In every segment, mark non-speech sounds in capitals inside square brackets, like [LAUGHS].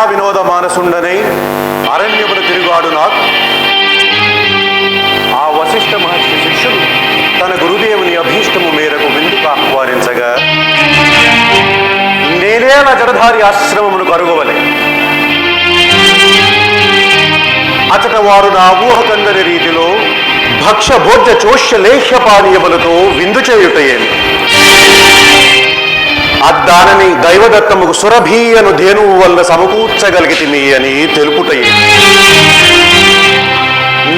మానసుండనై అరణ్యమును తిరుగాడు నాకు ఆ వశిష్ఠ మహర్షి శిష్యులు తన గురుదేవుని అభీష్టము మేరకు విందుకు ఆహ్వానించగా నేనే నా జడధారి ఆశ్రమమును కరుగవలే. అతట వారు నా ఊహకందని రీతిలో భక్ష భోజ్య చోష్య లేహ్య పానీయములతో విందు చేయుటయేమి. అద్దానని దైవదత్తముకు సురభి అను ధేనువు వల్ల సమకూర్చగలిగితిని అని తెలుపుటయే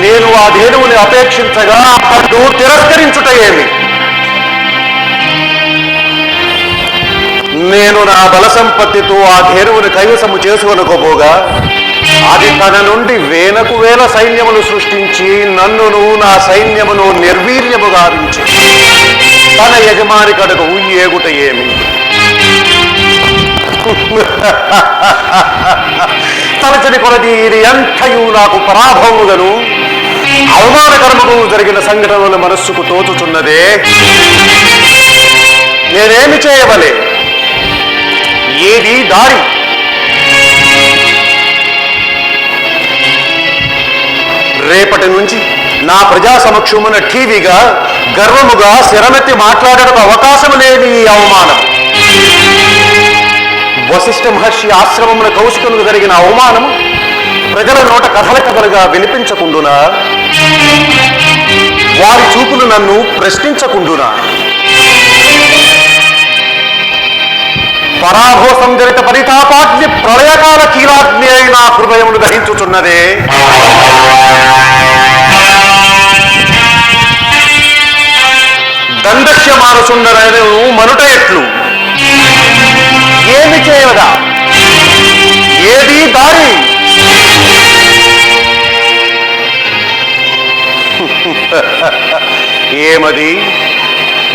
నేను ఆ ధేనువుని అపేక్షించగా అతడు తిరస్కరించుటయేమి నేను నా బల సంపత్తితో ఆ ధేనువుని కైవసము చేసుకొనకపోగా అది తన నుండి వేలకు వేల సైన్యములు సృష్టించి నన్నును నా సైన్యమును నిర్వీర్యము గావించి తన యజమాని కడకు ఏగుట ఏమి? తలచని కొలది ఇది ఎంతయు నాకు పరాభవముగను. అవమానకరముకు జరిగిన సంఘటనలు మనస్సుకు తోచుచున్నదే. నేనేమి చేయవలే? ఏది దారి? రేపటి నుంచి నా ప్రజా సమక్షమున టీవీగా గర్వముగా శిరమెత్తి మాట్లాడడం అవకాశం లేని ఈ అవమానం? వశిష్ఠ మహర్షి ఆశ్రమమున కౌశికులకు జరిగిన అవమానము ప్రజల నోట కథల కథలుగా వినిపించకుండునా? వారి చూపులు నన్ను ప్రశ్నించకుండునా? పరాభోసం జరిత పరితాపాగ్ని ప్రళయకాల కీలాగ్ని అయిన హృదయములు దహించుచున్నదే. దండస్య మానసుండరైన మనుట ఎట్లు? ఏమది?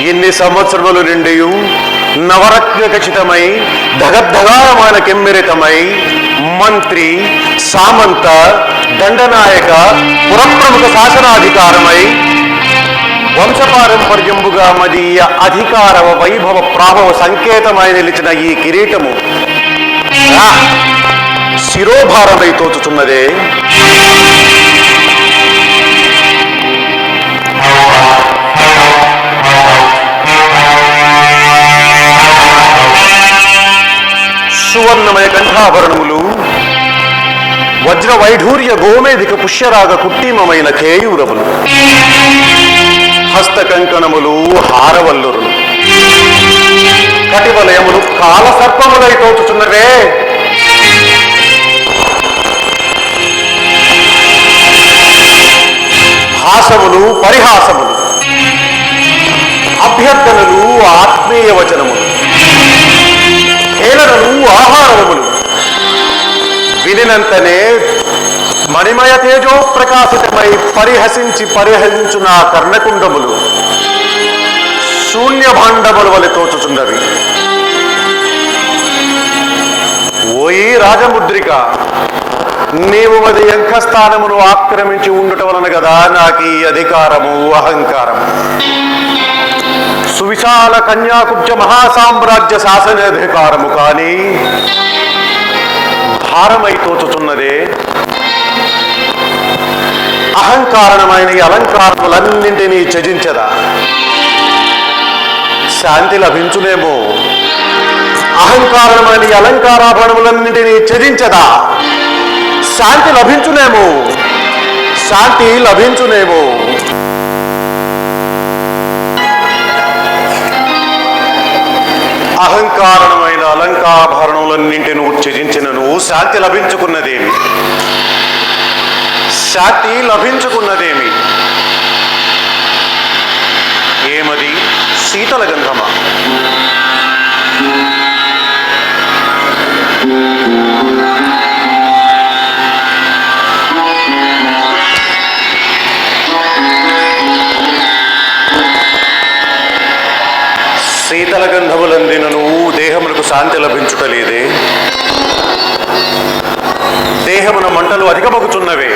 ఇన్ని సంవత్సరములు నిండి నవరత్న ఖచ్చితమై ధగద్ధగారమైన కెమ్మిరితమై మంత్రి సామంత దండనాయక పురప్రముఖ శాసనాధికారమై వంశపారంపర్యంబుగా మదీయ అధికార వైభవ ప్రాభవ సంకేతమై నిలిచిన ఈ కిరీటము శిరోభారమై తోచుచున్నదే. సువర్ణమయ వజ్ర వైఢూర్య గోమేధిక పుష్యరాగ కుట్టిమమైన కేయూరములు హస్త కంకణములు హారవల్లురులు. కటివలయములు కాల సర్పములై తోచుచున్నవే. హాసములు పరిహాసములు. అభ్యర్థనలు ఆత్మీయ వచనములు హేళనలు ఆహారములు. వినినంతనే మణిమయ తేజో ప్రకాశితమై పరిహసించి పరిహసించున నా కర్ణకుండములు. శూన్య భాండముల వలె తోచుచున్నవి. ఓయి రాజముద్రిక నీవు అది యంకస్థానమును ఆక్రమించి ఉండుట వలన కదా నాకు ఈ అధికారము అహంకారము. సువిశాల కన్యాకుబ్జ మహాసామ్రాజ్య శాసనాధికారము కానీ భారమై తోచుతున్నదే. అహంకారణమైన ఈ అలంకారములన్నింటినీ త్యజించదా? శాంతి లభించునేమో. అహంకారమైన ఈ అలంకారాభరణములన్నింటినీ త్యజించదా? శాంతి లభించునేమో. శాంతి లభించునేమో. అహంకారం కళంకాభరణములన్నింటి నువ్వు త్యజించినను. శాంతి లభించుకున్నదేమి? శాంతి లభించుకున్నదేమి? ఏమది? శీతల గంధమా? శీతల గంధములందినను దేహములకు శాంతి లభించుటలేదే. దేహమున మంటలు అధికమగుచున్నవే.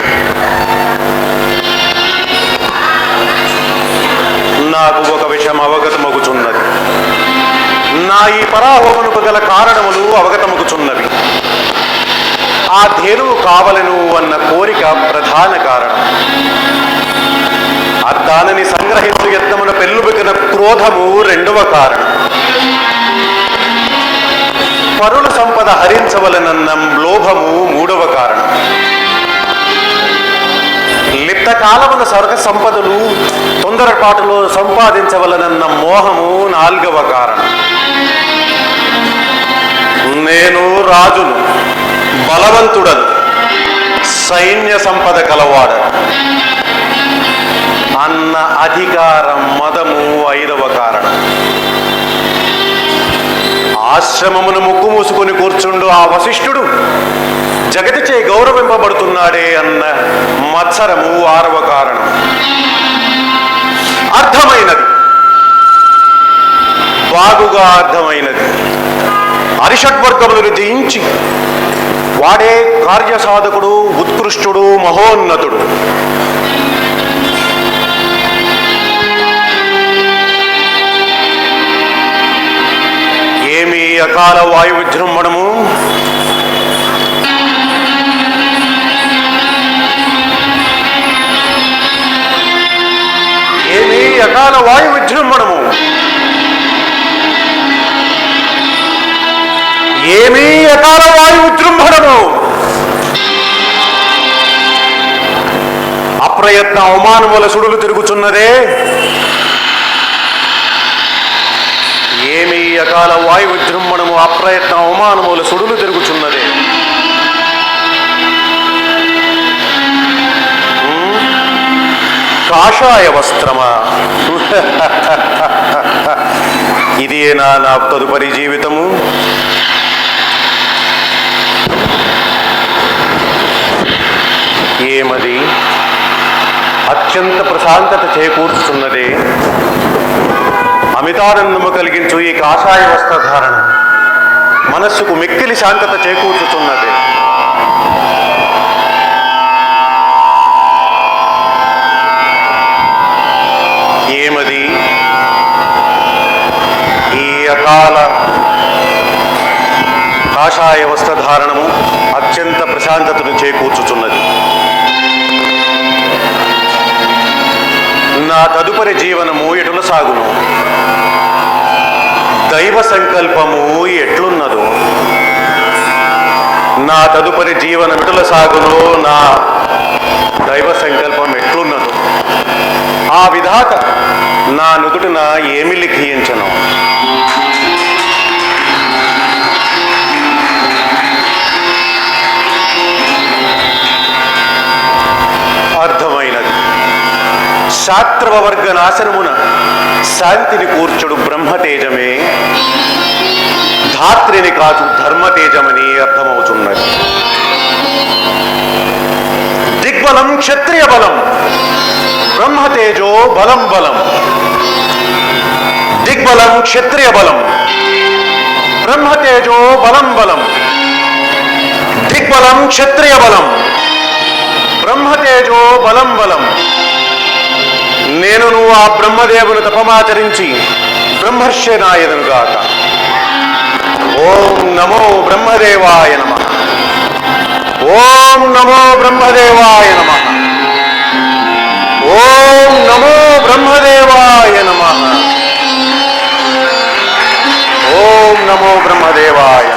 నాకు ఒక విషయం అవగతమగుచున్నది. నా ఈ పరాహమునకు గల కారణములు అవగతమగుచున్నవి. ఆ ధేనువు కావలను అన్న కోరిక ప్రధాన కారణం. ఆ దానిని సంగ్రహించు యత్నమున పెళ్ళుబికిన క్రోధము రెండవ కారణం. పరుల సంపద హరించవలనన్న లోభము మూడవ కారణం. లిప్త కాలమున స్వర్గ సంపదలు తొందరపాటులో సంపాదించవలనన్న మోహము నాల్గవ కారణం. నేను రాజును బలవంతుడను సైన్య సంపద కలవాడ అన్న అధికారం మదము ఐదవ కారణం. ఆశ్రమమును ముక్కు మూసుకొని కూర్చుండు ఆ వశిష్ఠుడు. జగతిచే గౌరవింపబడుతున్నాడే అన్న మత్సరము ఆరవ కారణం. అర్థమైనది. బాగుగా అర్థమైనది. అరిషడ్వర్గములను జయించి వాడే కార్యసాధకుడు ఉత్కృష్టుడు మహోన్నతుడు. అకాల వాయు విజృంభణము. ఏమి అకాల వాయు విజృంభణము. ఏమీ అకాల వాయు విజృంభణము. అప్రయత్న అవమానముల సుడులు తిరుగుచున్నదే. ఏమీ అకాల వాయు విజృంభ అప్రయత్న అవమానముల సుడులు తిరుగుచున్నది. కాషాయ వస్త్రమా? [LAUGHS] ఇదేనా నా తదుపరి జీవితము? ఏమది? అత్యంత ప్రశాంతత చేకూర్చుతున్నదే అమితానందము కలిగించు ఈ కాషాయ వస్త్రధారణ. మనస్సుకు మిక్కిలి శాంతత చేకూర్చుతున్నది. ఏమది? ఈ అకాల కాషాయ వస్త్రధారణము అత్యంత ప్రశాంతతను చేకూర్చుచున్నది నా తదుపరి జీవనము ఎటుల సాగును? దైవ సంకల్పము ఎట్లున్నదో నా తదుపరి జీవన ఎటుల సాగులో నా దైవ సంకల్పం ఎట్లున్నదో ఆ విధాత నా నుదుటిన ఏమి లిఖించను? అర్థమైనది. శాస్త్రవ వర్గ నాశనమున శాంతిని కూర్చుడు బ్రహ్మతేజమే. ధాత్రిని కాదు ధర్మతేజమని అర్థమవుతున్నది దిగ్బలం క్షత్రియ బలం బ్రహ్మతేజో బలం బలం. దిగ్బలం క్షత్రియ బలం బ్రహ్మతేజో బలం బలం. దిగ్బలం క్షత్రియ బలం బ్రహ్మతేజో బలం బలం. నేను నువ్వు ఆ బ్రహ్మదేవుని తపమాచరించి బ్రహ్మర్షనాయదను గాక ஓம் நமோ பிரம்மதேவாய நம. ஓம் நமோ பிரம்மதேவாய நம. ஓம் நமோ பிரம்மதேவாய நம. ஓம் நமோ பிரம்மதேவாய